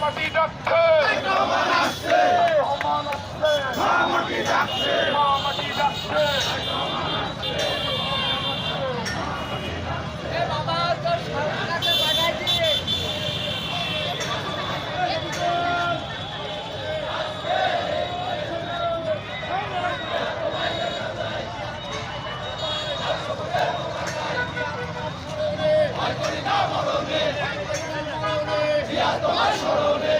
মাটি ডাকছে মাটি ডাকছে তোমার স্মরণে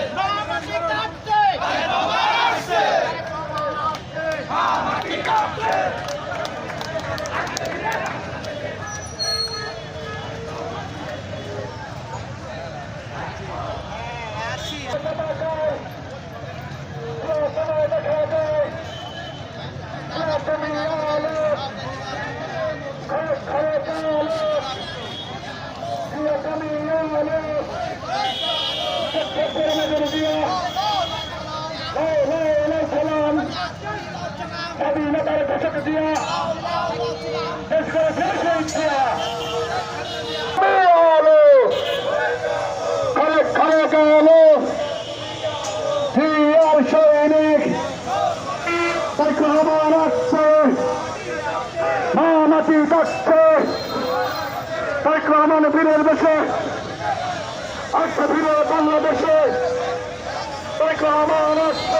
মাটি Tabiine berekete gidiyor. Tezgara tezgara gidiyor. Karayalı. Kare Karakalı. Diğer şöylelik. Kahraman Aksoy. Mehmet İltakçı. Kahramanı bir elbise. Aksa bir elbise. Kahraman Aksoy.